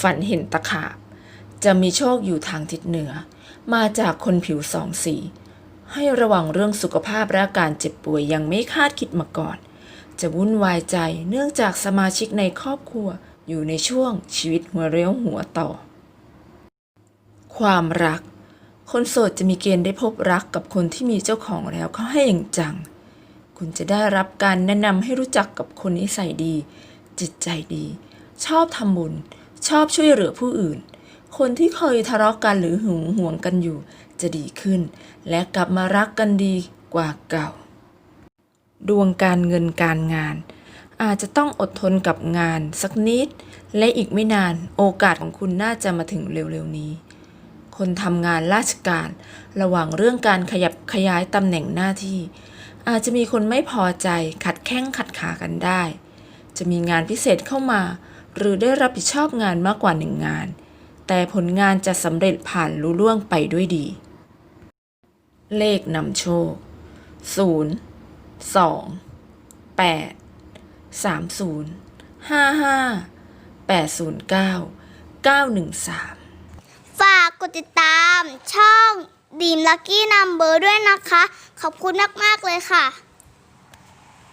ฝันเห็นตะขาบ จะมีโชคอยู่ทางทิศเหนือ มาจากคนผิวสองสี ให้ระวังเรื่องสุขภาพและอาการเจ็บป่วยยังไม่คาดคิดมาก่อน จะวุ่นวายใจเนื่องจากสมาชิกในครอบครัวอยู่ในช่วงชีวิตหัวเรียวหัวต่อ ความรัก คนโสดจะมีเกณฑ์ได้พบรักกับคนที่มีเจ้าของแล้วเขาให้อย่างจัง คุณจะได้รับการแนะนำให้รู้จักกับคนนิสัยดี จิตใจดี ชอบทำบุญ ชอบช่วยเหลือผู้อื่น คนที่เคยทะเลาะกันหรือหึงหวงกันอยู่ จะดีขึ้น และกลับมารักกันดีกว่าเก่า ดวงการเงินการงาน อาจจะต้องอดทนกับงานสักนิด และอีกไม่นานโอกาสของคุณน่าจะมาถึงเร็วๆนี้ คนทำงานราชการ ระหว่างเรื่องการขยับขยายตำแหน่งหน้าที่ อาจจะมีคนไม่พอใจขัดแข้งขัดขากันได้ จะมีงานพิเศษเข้ามา หรือได้รับผิดชอบงานมากกว่าหนึ่งงาน แต่ผลงานจะสำเร็จผ่านลุล่วงไปด้วยดี เลขนำโชค 0 2 8 3 0 5 5 8 0 9 9 1 3 ฝากกดติดตามช่องดีมลักกี้นัมเบอร์ด้วยนะคะ ขอบคุณมาก ๆ เลยค่ะ